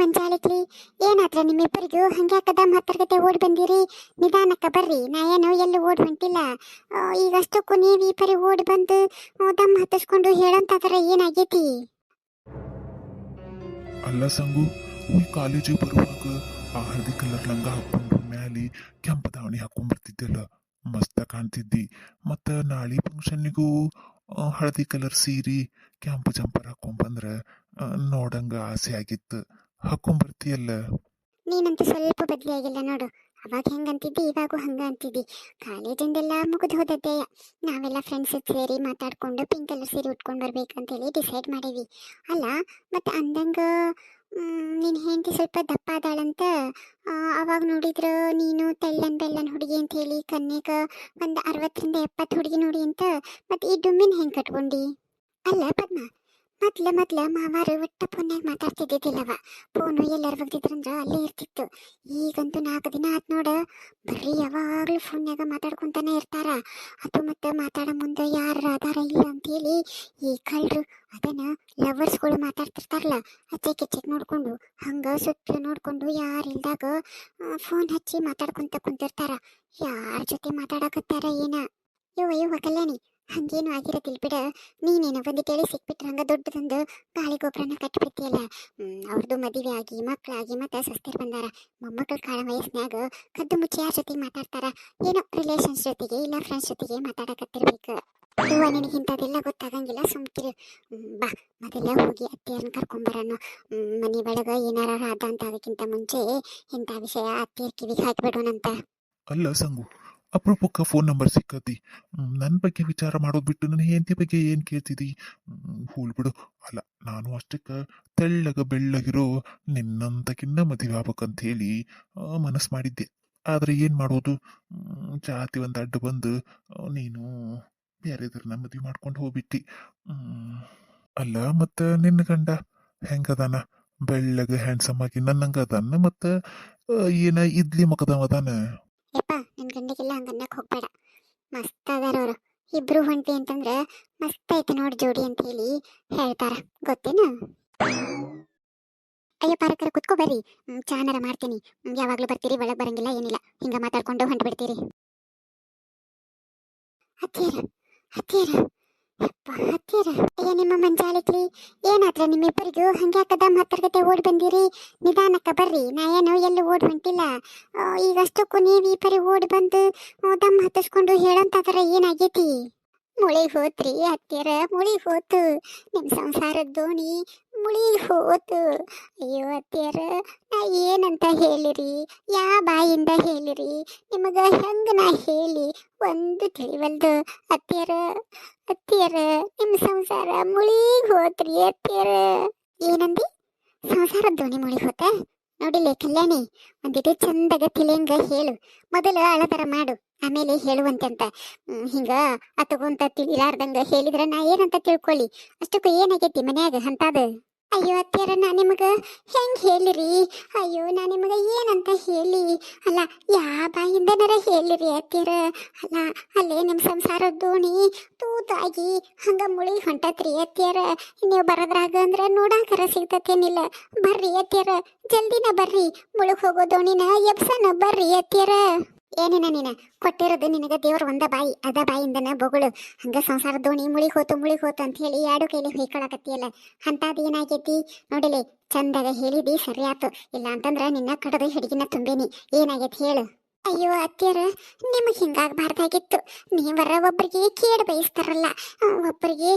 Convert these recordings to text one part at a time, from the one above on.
ಮಂಜಾಳಿಕ್ಲಿ ಏನಾದ್ರ ನಿಮ್ಮಿಬ್ಬರಿಗೂ ಹಂಗೆ ಕದಮ್ ಹತ್ತರ್ಗತೆ ಓಡಿ ಬಂದಿರಿ. ನಿಧಾನಕ್ಕ ಬರ್ರಿ. ನಾ ಏನು ಎಲ್ಲಿ ಓಡಿ ಹೊಂಟಿಲ್ಲ. ಈಗ ಈಗಷ್ಟಕ್ಕೂ ನೀವು ಈ ಪರಿ ಓಡಿ ಬಂದು ದಮ್ ಹತ್ತಿಸ್ಕೊಂಡು ಹೇಳಂತಾದ್ರ ಏನಾಗೈತಿ? ಅಲ್ಲ ಸಂಗು, ಈ ಕಾಲೇಜಿಗೆ ಬರುವಾಗ ಆ ಹಳದಿ ಕಲರ್ ಲಂಗ ಹಾಕೊಂಡು ಮ್ಯಾಲಿ ಕೆಂಪು ದಾವಣಿ ಹಾಕೊಂಡ್ ಬರ್ತಿದ್ದೆಲ್ಲ ಮಸ್ತ ಕಾಣ್ತಿದ್ದಿ. ಮತ್ತ ನಾಳೆ ಫಂಕ್ಷನ್ನಿಗೂ ಹಳದಿ ಕಲರ್ ಸೀರೆ, ಕೆಂಪು ಜಂಪರ್ ಹಾಕೊಂಡ್ ಬಂದ್ರ ನೋಡಂಗ ಆಸೆ ಆಗಿತ್ತು. ಹಾಕೊಂಡ್ ಬರ್ತೀಯಲ್ಲ ನೀನಂತೂ ಸ್ವಲ್ಪ ಬದಲಿಯಾಗಿಲ್ಲ ನೋಡು. ಅವಾಗ ಹೆಂಗ ಅಂತಿದ್ದಿ ಇವಾಗೂ ಹಂಗ ಅಂತಿದ್ದಿ ಕಾಲೇಜಿಂದೆಲ್ಲ ಮುಗಿದು ಹೋದದ್ದೇ. ನಾವೆಲ್ಲ ಫ್ರೆಂಡ್ಸ್ ಸೇರಿ ಮಾತಾಡ್ಕೊಂಡು ಪಿಂಕ್ ಕಲರ್ ಸೀರೆ ಉಟ್ಕೊಂಡು ಬರ್ಬೇಕಂತೇಳಿ ಡಿಸೈಡ್ ಮಾಡೀವಿ ಅಲ್ಲ ಮತ್ತೆ ಅಂದಂಗ ನಿನ್ನ ಹೆಂಡತಿ ಸ್ವಲ್ಪ ದಪ್ಪ ಆದಾಳಂತ ಆ, ಅವಾಗ ನೋಡಿದ್ರ ನೀನು ತೆಳ್ಳನ್ ಬೆಳ್ಳನ್ ಹುಡುಗಿ ಅಂತ ಹೇಳಿ ಕನ್ಯಾಗ ಒಂದು ಅರವತ್ತರಿಂದ ಎಪ್ಪತ್ತು ಹುಡುಗಿ ನೋಡಿ ಅಂತ ಮತ್ತೆ ಈ ಡುಮ್ಮಿನ ಹೆಂಗ್ ಕಟ್ಕೊಂಡಿ? ಅಲ್ಲ ಪದ್ಮ ಮೊದ್ಲ ಮೊದ್ಲ ಮಾವಾರು ಒಟ್ಟ ಫೋನ್ಯಾಗ ಮಾತಾಡ್ತಿದ್ದಿದ್ದಿಲ್ಲವ. ಫೋನು ಎಲ್ಲರ ಬಗ್ದಿದ್ರಂದ್ರ ಅಲ್ಲೇ ಇರ್ತಿತ್ತು. ಈಗಂತೂ ನಾಲ್ಕು ದಿನ ಆತ್ ನೋಡ, ಬರೀ ಯಾವಾಗ್ಲೂ ಫೋನ್ಯಾಗ ಮಾತಾಡ್ಕೊಂತಾನೆ ಇರ್ತಾರ. ಅದು ಮತ್ತೆ ಮಾತಾಡೋ ಮುಂದೆ ಯಾರ ಆಧಾರ ಇಲ್ಲ ಅಂತೇಳಿ ಈ ಕಳ್ರು ಅದನ್ನ ಲವರ್ಸ್ಗಳು ಮಾತಾಡ್ತಿರ್ತಾರಲ್ಲ, ಅಚ್ಚೆ ಕಿಚ್ಚೆಕ್ ನೋಡ್ಕೊಂಡು, ಹಂಗ ಸುತ್ತ ನೋಡ್ಕೊಂಡು ಯಾರು ಇಲ್ದಾಗ ಫೋನ್ ಹಚ್ಚಿ ಮಾತಾಡ್ಕೊಂತ ಕುಂತಿರ್ತಾರ. ಯಾರ ಜೊತೆ ಮಾತಾಡಕತ್ತಾರ ಏನ? ಯೋ ಅಯ್ಯೋ ಕಲ್ಯಾಣಿ ಹಂಗೇನು ಆಗಿರೋದಿಲ್ಲ ಬಿಡ. ನೀನೇನು ಒಂದು ತೇಳಿ ಸಿಕ್ಬಿಟ್ರೆ ಹಂಗ ದೊಡ್ಡದೊಂದು ಕಾಳಿ ಗೊಬ್ಬರನ ಕಟ್ಬಿಡ್ತೀಯಲ್ಲ? ಅವ್ರದ್ದು ಮದುವೆ ಆಗಿ ಮಕ್ಕಳಾಗಿ ಮತ್ತೆ ಸಸ್ತಿರ್ ಬಂದಾರ. ಮೊಮ್ಮಕ್ಕಳ ಕಾಳ ವಯಸ್ಸಿನಾಗ ಕದ್ದು ಮುಚ್ಚಿ ಯಾರ ಜೊತೆಗೆ ಮಾತಾಡ್ತಾರ? ಏನೋ ರಿಲೇಷನ್ಸ್ ಜೊತೆಗೆ ಇಲ್ಲ ಫ್ರೆಂಡ್ಸ್ ಜೊತೆಗೆ ಮಾತಾಡಕತ್ತಿರ್ಬೇಕು. ಅದು ನಿನಗೆ ಇಂಥದ್ದೆಲ್ಲ ಗೊತ್ತಾಗಂಗಿಲ್ಲ? ಸುಮ್ಕಿರು ಬಾ. ಮೊದಲ ಹೋಗಿ ಅತ್ತೆಯರ್ನ ಕರ್ಕೊಂಬರೋಣ. ಮನೆ ಒಳಗ ಏನಾರ ಆದ ಅಂತ ಅದಕ್ಕಿಂತ ಮುಂಚೆ ಇಂಥ ವಿಷಯ ಅತ್ತೆಯರ್ ಕಿವಿಗೆ ಹಾಕಿಬಿಡೋಣಂತ. ಅಲ್ಲ, ಸಂಗು. ಅಪರೂಪಕ್ಕ ಫೋನ್ ನಂಬರ್ ಸಿಕ್ಕತಿ ನನ್ನ ಬಗ್ಗೆ ವಿಚಾರ ಮಾಡೋದು ಬಿಟ್ಟು ನನ್ನ ಹೆಂಡತಿ ಬಗ್ಗೆ ಏನು ಕೇಳ್ತಿದ್ದಿ? ಹೂಲ್ ಬಿಡು. ಅಲ್ಲ, ನಾನು ಅಷ್ಟಕ್ಕೆ ತೆಳ್ಳಗ ಬೆಳ್ಳಗಿರೋ ನಿನ್ನಂತಕಿನ್ನ ಮದುವೆ ಆಗ್ಬೇಕಂತ ಹೇಳಿ ಮನಸ್ಸು ಮಾಡಿದ್ದೆ. ಆದರೆ ಏನು ಮಾಡೋದು? ಜಾತಿ ಒಂದು ಅಡ್ಡು ಬಂದು ನೀನು ಬೇರೆದ್ರನ್ನ ಮದುವೆ ಮಾಡ್ಕೊಂಡು ಹೋಗ್ಬಿಟ್ಟಿ. ಅಲ್ಲ, ಮತ್ತು ನಿನ್ನ ಗಂಡ ಹೆಂಗದಾನ? ಬೆಳ್ಳಗ ಹ್ಯಾಂಡ್ಸಮ್ ಆಗಿ ನನ್ನಂಗದಾನ? ಮತ್ತು ಏನ ಇದ್ಲಿ ಮುಖದವ ಅದಾನ? ಯಪ್ಪ ನಿನ್ ಗಂಡಗೆಲ್ಲ ಹಂಗ ಹೋಗ್ಬೇಡ. ಮಸ್ತ್ ಅದಾರ ಅವರು ಇಬ್ರು ಹೊಂಟಿ ಅಂತಂದ್ರೆ ಮಸ್ತ್ ಐತೆ ನೋಡಿ ಜೋಡಿ ಅಂತ ಹೇಳಿ ಹೇಳ್ತಾರ. ಗೊತ್ತೇನು? ಅಯ್ಯ, ಪಾರಕರ ಕುತ್ಕೋ ಬರ್ರಿ. ಚಾನಾರ ಮಾಡ್ತೀನಿ. ಯಾವಾಗ್ಲೂ ಬರ್ತೀರಿ, ಒಳಗ್ ಬರಂಗಿಲ್ಲ, ಏನಿಲ್ಲ. ಹಿಂಗ ಮಾತಾಡ್ಕೊಂಡು ಹೊಂಟ್ಬಿಡ್ತೀರಿ. ಬಿಡ್ತೀರಿ ಹತ್ತಿರ ಹತ್ತೀರ ಹತ್ತೀರ ಅಯ್ಯ, ನಿಮ್ಮ ಮಂಜಾಲಿಕ್ಲಿ ಏನಾದ್ರ ನಿಮ್ಮಿಬ್ಬರಿಗೂ ಹಂಗ್ಯಾಕ ದಮ್ ಹತ್ತರ್ಗತೆ ಓಡಿ ಬಂದಿರಿ. ನಿಧಾನಕ್ಕ ಬರ್ರಿ. ನಾ ಏನು ಎಲ್ಲೂ ಓಡಿ ಹೊಂಟಿಲ್ಲ. ಈಗಷ್ಟಕ್ಕೂ ನೀವು ಈ ಪರಿ ಓಡಿ ಬಂದು ದಮ್ ಹತ್ತಿಸ್ಕೊಂಡು ಹೇಳಂತಾದ್ರ ಏನಾಗೈತಿ? ಮುಳಿ ಹೋತ್ರಿ ಹತ್ತಿರ ಮುಳಿ ಹೋತು ನಿಮ್ಮ ಸಂಸಾರದ ದೋಣಿ ಮುಳಿ ಹೋತು ಅಯ್ಯೋ ಅತ್ತಿಯರ ನಾ ಏನಂತ ಹೇಳಿರಿ? ಯಾ ಬಾಯಿಂದ ಹೇಳಿರಿ? ನಿಮಗೆ ಹೆಂಗ ನಾ ಹೇಳಿ? ಒಂದು ತಿಳಿವಲ್ದು. ಅತ್ತಿಯರ ಅತ್ತಿಯರ ನಿಮ್ಮ ಸಂಸಾರ ಮುಳಿಗ್ ಹೋತ್ರಿ ಅತ್ತಿಯರ. ಏನಂದಿ? ಸಂಸಾರ ಧ್ವನಿ ಮುಳಿ ಹೋತ ನೋಡಿಲೆ ಕಲ್ಯಾಣಿ ಒಂದಿಟ್ಟು ಚಂದಾಗ ತಿಳಿಯಂಗ ಹೇಳು. ಮೊದಲು ಅಳತರ ಮಾಡು, ಆಮೇಲೆ ಹೇಳುವಂತಂತ. ಅಂತ ಹಿಂಗ ಅತಗೊಂತ ತಿಳಿಲಾರ್ದಂಗ ಹೇಳಿದ್ರೆ ನಾ ಏನಂತ ತಿಳ್ಕೊಳ್ಳಿ. ಅಷ್ಟಕ್ಕೂ ಏನಾಗೈತಿ ಮನ್ಯಾಗ, ಅಂತದ? ಅಯ್ಯೋ ಅತ್ತಿಯರ, ನಾ ನಿಮಗೆ ಹೆಂಗೆ ಹೇಳಿರಿ? ಅಯ್ಯೋ, ನಾ ನಿಮಗೆ ಏನಂತ ಹೇಳಿ? ಅಲ್ಲ, ಯಾ ಬಾಯಿಂದನರ ಹೇಳಿರಿ ಅತ್ತಿಯರ? ಅಲ್ಲ, ಅಲ್ಲೇ ನಿಮ್ಮ ಸಂಸಾರ ದೋಣಿ ತೂತಾಗಿ ಹಂಗೆ ಮುಳಿ ಹೊಂಟತ್ರಿ ಅತ್ತಿಯರ. ನೀವು ಬರೋದ್ರಾಗ ಅಂದ್ರೆ ನೋಡಾಕರ ಸಿಗ್ತತೇನಿಲ್ಲ. ಬರ್ರಿ ಅತ್ತಿಯರ, ಜಲ್ದಿನ ಬರ್ರಿ. ಮುಳುಗ್ ಹೋಗೋ ದೋಣಿನ ಎಬ್ಸನ ಬರ್ರಿ ಅತ್ಯಾರ ಏನೇನ ನೀನ? ಕೊಟ್ಟಿರೋದು ನಿನಗೆ ದೇವ್ರ ಒಂದ ಬಾಯಿ, ಅದ ಬಾಯಿಂದನ ಬೊಗಳು. ಹಂಗ ಸಂಸಾರ ದೋಣಿ ಮುಳಿ ಹೋತು ಮುಳಿ ಹೋತು ಅಂತ ಹೇಳಿ ಎರಡು ಕೈಲಿ ಹೊಯ್ಕೊಳಕತ್ತಿಯಲ್ಲ. ಅಂತಾದ ಏನಾಗೈತಿ? ನೋಡಿಲಿ, ಚಂದಾಗ ಹೇಳಿದಿ ಸರಿ ಆತು ಇಲ್ಲ ಅಂತಂದ್ರ ನಿನ್ನ ಕಡದು ಹಿಡಿಗಿನ ತುಂಬೇನಿ. ಏನಾಗೈತಿ ಹೇಳು. ಅಯ್ಯೋ ಅತ್ತಿಯರ, ನಿಮಗೆ ಹಿಂಗಾಗಬಾರ್ದಾಗಿತ್ತು. ನೀವರ ಒಬ್ಬರಿಗೆ ಕೇಡು ಬಯಸ್ತಾರಲ್ಲ ಒಬ್ಬರಿಗೆ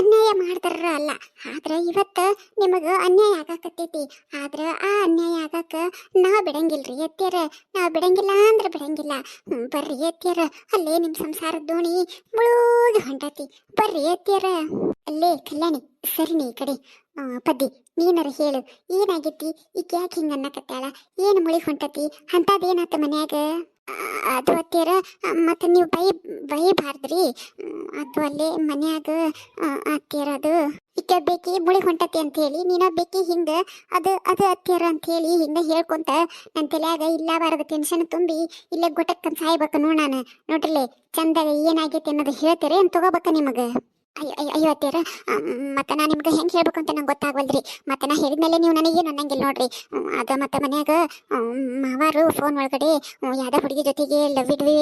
ಅನ್ಯಾಯ ಮಾಡ್ತಾರ ಅಲ್ಲ. ಆದ್ರೆ ಇವತ್ತ ನಿಮಗ ಅನ್ಯಾಯ ಆಗಾಕತ್ತೈತಿ. ಆದ್ರ ಆ ಅನ್ಯಾಯ ಆಗಾಕ ನಾ ಬಿಡಂಗಿಲ್ರಿ ಅತ್ತಿಯರ. ನಾ ಬಿಡಂಗಿಲ್ಲ ಅಂದ್ರ ಬಿಡಂಗಿಲ್ಲ. ಬರ್ರಿ ಅತ್ತಿಯರ. ಅಲ್ಲೇ ನಿಮ್ಮ ಸಂಸಾರದ ದೋಣಿ ಮುಳುಗಿ ಹೊಂಟತಿ. ಬರ್ರಿ ಅತ್ತಿಯರ. ಅಲ್ಲೇ ಕಲ್ಯಾಣಿ, ಸರಿ ನೀ ಕಡೆ. ಪದ್ದಿ. ನೀನರ ಹೇಳು ಏನಾಗೈತಿ ಈಗ ಯಾಕೆ ಹಿಂಗ ಅನ್ನಕತ್ತಾಳ? ಏನು ಮುಳಿ ಹೊಂಟತಿ? ಅಂತದೇನಾತ ಮನ್ಯಾಗ? ಅದು ಅತ್ತೀರ ಮತ್ತೆ ನೀವು ಬೈ, ಬೈಬಾರ್ದ್ರಿ. ಅದು ಅಲ್ಲೇ ಮನ್ಯಾಗ ಅದು ಈಕೆ ಬೇಕಿ ಮುಳಿ ಹೊಂಟತಿ ಅಂತ ಹೇಳಿ ನೀನ ಬೇಕಿ ಹಿಂಗ, ಅದು ಅದು ಅತ್ತೀರ ಅಂತ ಹೇಳಿ ಹಿಂಗ ಹೇಳ್ಕೊಂತ ನನ್ನ ತಲೆಯಾಗ ಇಲ್ಲ ಬಾರದ ಟೆನ್ಷನ್ ತುಂಬಿ, ಇಲ್ಲೇ ಗೊಟಕ್ಕನ್ ಸಾಯ್ಬೇಕು ನೋಡ್ ನಾನು. ನೋಡ್ರಲೆ, ಚಂದಾಗ ಏನಾಗೈತಿ ಅನ್ನೋದು ಹೇಳ್ತೀರಿ ತಗೋಬೇಕ ನಿಮಗ. ಅಯ್ಯೋ ಅಯ್ಯೋ ಮತ್ತೆ ನಾನು ನಿಮ್ಗೆ ಹೆಂಗೆ ಹೇಳ್ಬೇಕು ಅಂತ ನಂಗೆ ಗೊತ್ತಾಗಲ್ರಿ ಮತ್ತೆ ನಾ ಹೇಳಿದ್ಮೇಲೆ ನೀವು ನನಗೇನು ಅನ್ನಂಗಿಲ್ಲ ನೋಡ್ರಿ. ಅದ ಮತ್ತೆ ಮನ್ಯಾಗ ಮಾವಾರು ಫೋನ್ ಒಳಗಡೆ ಯಾವ್ದೋ ಹುಡುಗಿ ಜೊತೆಗೆ ಲವ್ ಇಡ್ವಿ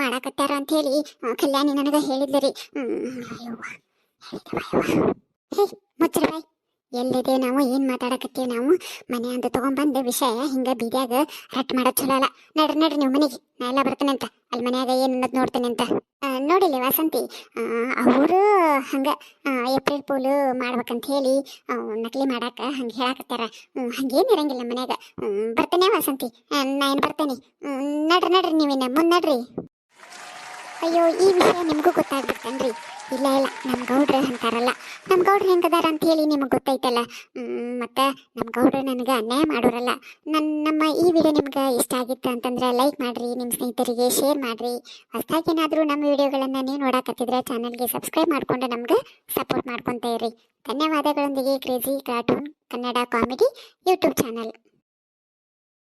ಮಾಡಾಕತ್ತಾರ ಅಂತ ಹೇಳಿ ಕಲ್ಯಾಣಿ ನನಗೆ ಹೇಳಿದ್ಲರಿ ಹೇ, ಮುಚ್ಚರ ಬಾಯ್. ಎಲ್ಲಿದೆ ನಾವು? ಏನು ಮಾತಾಡಕತ್ತೀವಿ ನಾವು? ಮನೆ ಅಂತ ತಗೊಂಬಂದ ವಿಷಯ ಹಿಂಗ ಬೀದ್ಯಾಗ ರಟ್ ಮಾಡೋದು ಚಲೋ ಅಲ್ಲ. ನಡ್ರಿ ನಡ್ರಿ ನೀವು ಮನೆಗೆ, ನಾ ಎಲ್ಲ ಬರ್ತೇನೆ ಅಂತ ಅಲ್ಲಿ ಮನ್ಯಾಗ ಏನು ಅನ್ನೋದು ನೋಡ್ತೇನೆ ಅಂತ. ನೋಡಿಲ್ಲ ವಾಸಂತಿ ಅವರು ಹಂಗೆ ಏಪ್ರಿಲ್ ಪೂಲು ಮಾಡ್ಬೇಕಂತ ಹೇಳಿ ನಕಲಿ ಮಾಡಾಕ ಹಂಗೆ ಹೇಳಾಕತ್ತಾರ. ಹಂಗೇನು ಇರಂಗಿಲ್ಲ ಮನ್ಯಾಗ. ಬರ್ತೇನೆ ವಾಸಂತಿ. ಆ, ನಾ ಏನು ಬರ್ತೇನೆ? ನಡ್ರಿ ನಡ್ರಿ ನೀವಿನ್ನ. ಮುಂದೆ ನಡ್ರಿ. ಅಯ್ಯೋ, ಈ ವಿಷಯ ನಿಮಗೂ ಗೊತ್ತಾಗ್ಬಿಡ್ತೇನ್ರಿ. ಇಲ್ಲ ಇಲ್ಲ ನಮ್ಮ ಗೌಡ್ರು ಅಂತಾರಲ್ಲ. ನಮ್ಮ ಗೌಡ್ರು ಹೆಂಗದಾರ ಅಂತ ಹೇಳಿ ನಿಮಗೆ ಗೊತ್ತೈತಲ್ಲ. ಮತ್ತು ನಮ್ಮ ಗೌಡ್ರು ನನಗೆ ಅನ್ಯಾಯ ಮಾಡೋರಲ್ಲ. ನನ್ನ ನಮ್ಮ ಈ ವಿಡಿಯೋ ನಿಮ್ಗೆ ಇಷ್ಟ ಆಗಿತ್ತು ಅಂತಂದ್ರೆ ಲೈಕ್ ಮಾಡಿರಿ ನಿಮ್ಮ ಸ್ನೇಹಿತರಿಗೆ ಶೇರ್ ಮಾಡಿರಿ. ಹೊಸ್ದಾಗಿ ನಮ್ಮ ವಿಡಿಯೋಗಳನ್ನು ನೀವು ನೋಡಕತ್ತಿದ್ರೆ ಚಾನಲ್ಗೆ ಸಬ್ಸ್ಕ್ರೈಬ್ ಮಾಡಿಕೊಂಡು ನಮ್ಗೆ ಸಪೋರ್ಟ್ ಮಾಡ್ಕೊತಾ ಇರಿ ಧನ್ಯವಾದಗಳೊಂದಿಗೆ crazy cartoon Kannada comedy YouTube channel.